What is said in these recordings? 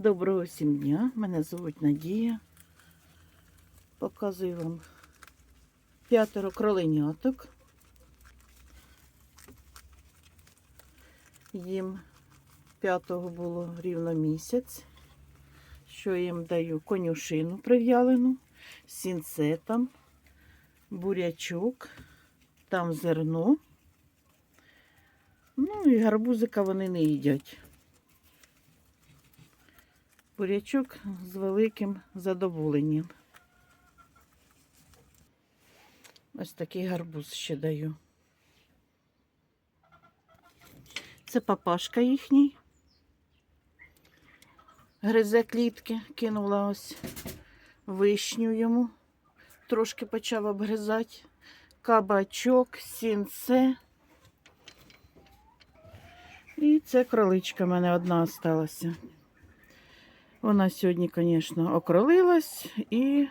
Доброго всім дня. Мене звуть Надія. Показую вам п'ятеро кроленяток. Їм п'ятого було рівно місяць. Що їм даю конюшину прив'ялену, сінцетом, бурячок, там зерно. Ну і гарбузика вони не їдять. Бурячок з великим задоволенням. Ось такий гарбуз ще даю. Це папашка їхній. Гризе клітки, кинула ось вишню йому. Трошки почав обгризати. Кабачок, сінце. І це кроличка в мене одна осталася. Вона сьогодні, звісно, окролилась і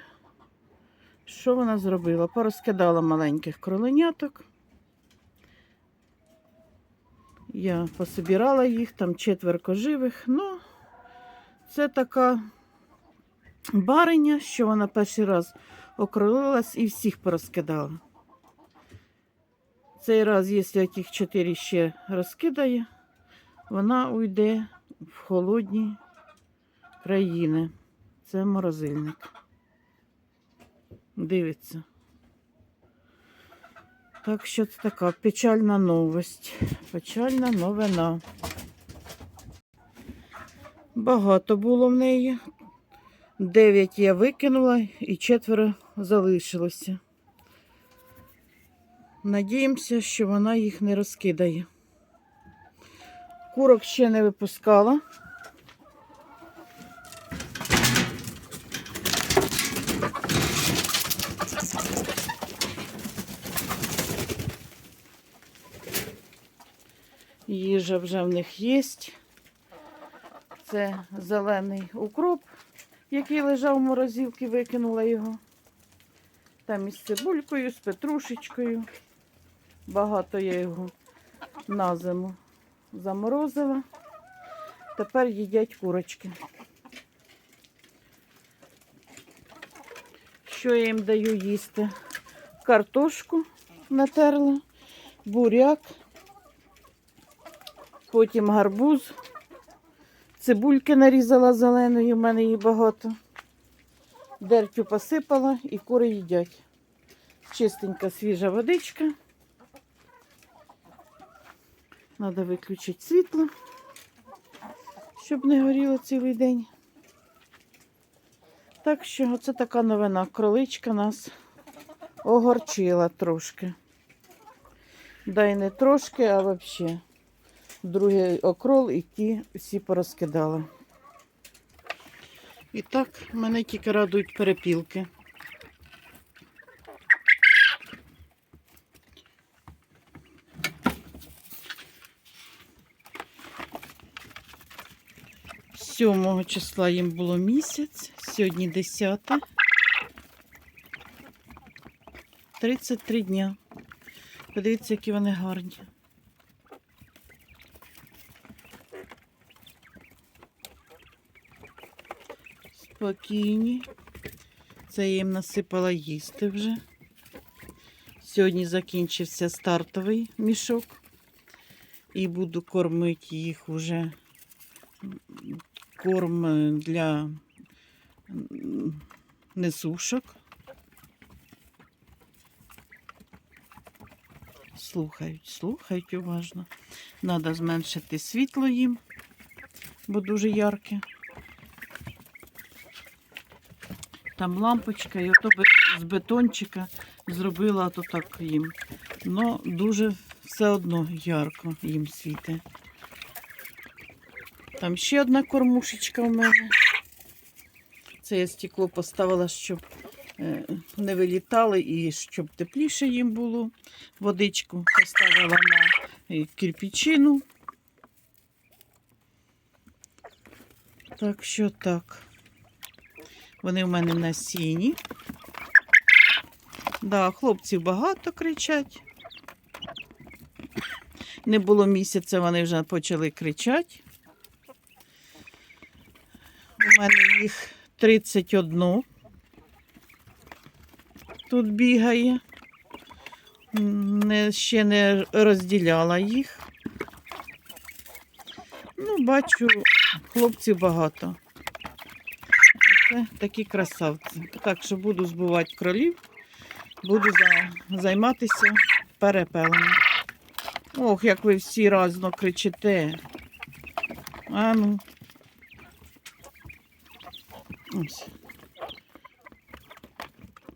що вона зробила? Порозкидала маленьких кроленяток. Я пособирала їх, там четверко живих. Ну, це така бариня, що вона перший раз окролилась і всіх порозкидала. Цей раз, якщо тих чотири ще розкидає, вона уйде в холодні країни. Це морозильник. Дивиться. Так що це така печальна новость. Печальна новина. Багато було в неї. Дев'ять я викинула і четверо залишилося. Надіємося, що вона їх не розкидає. Курок ще не випускала. Їжа вже в них є. Це зелений укроп, який лежав в морозилці, викинула його. Там із цибулькою, з петрушечкою. Багато я його на зиму заморозила. Тепер їдять курочки. Що я їм даю їсти? Картошку натерла, буряк, потім гарбуз, цибульки нарізала зеленої, в мене її багато. Дертю посипала і кури їдять. Чистенька свіжа водичка. Треба виключити світло, щоб не горіло цілий день. Так що оце така новина. Кроличка нас огорчила трошки. Да й не трошки, а взагалі. Другий окрол і всі порозкидала. І так мене тільки радують перепілки. Сьомого числа їм було місяць, сьогодні 10. 33 дня. Подивіться, які вони гарні. Спокійні. Це я їм насипала їсти вже. Сьогодні закінчився стартовий мішок. І буду кормити їх уже корм для несушок. Слухають, слухають уважно. Треба зменшити світло їм, бо дуже ярке. Там лампочка, і ото з бетончика зробила то так їм. Но дуже все одно ярко їм світить. Там ще одна кормушечка у мене. Це я стекло поставила, щоб не вилітали і щоб тепліше їм було. Водичку поставила на е, кирпичину. Так що так. Вони в мене на сіні. Да, хлопців багато кричать. Не було місяця, вони вже почали кричати. У мене їх 31. Тут бігає. Не, ще не розділяла їх. Ну, бачу, хлопців багато. Це такі красавці. Так що буду збивати кролів, буду займатися перепелами. Ох, як ви всі разно кричите. А ну. Ось.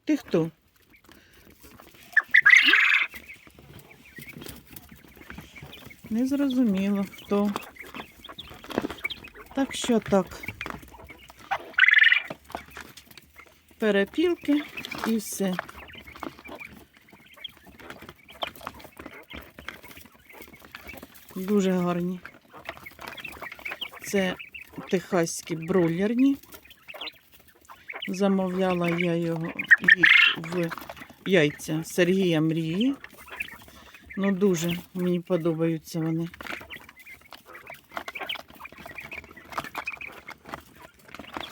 Ти хто? Не зрозуміло, хто. Так що так. Перепілки і все. Дуже гарні. Це техаські бройлерні. Замовляла я його їх в яйця Сергія Мрії. Ну, дуже мені подобаються вони.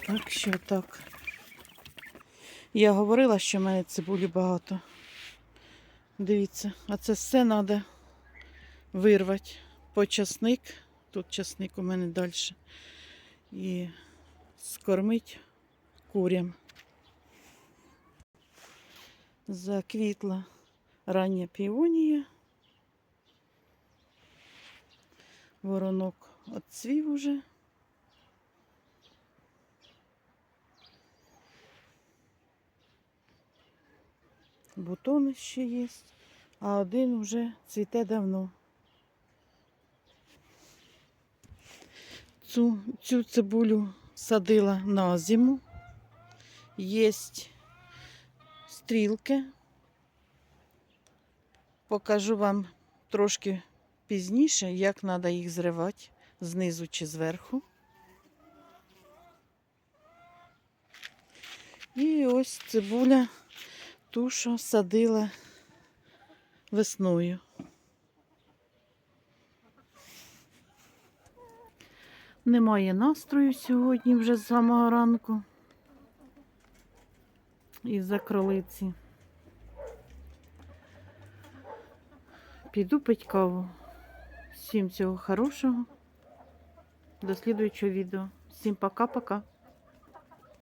Так що так. Я говорила, що в мене цибулі багато. Дивіться, а це все треба вирвати по часник. Тут часник у мене далі. І скормити курям. Заквітла рання півонія. Воронок отцвів уже. Бутони ще є, а один вже цвіте давно. Цю, цю цибулю садила на зиму. Є стрілки. Покажу вам трошки пізніше, як треба їх зривати знизу чи зверху. І ось цибуля ту, що садила весною. Немає настрою сьогодні вже з самого ранку. Із-за кролиці. Піду пить каву. Всім всього хорошого. До слідуючого відео. Всім пока-пока.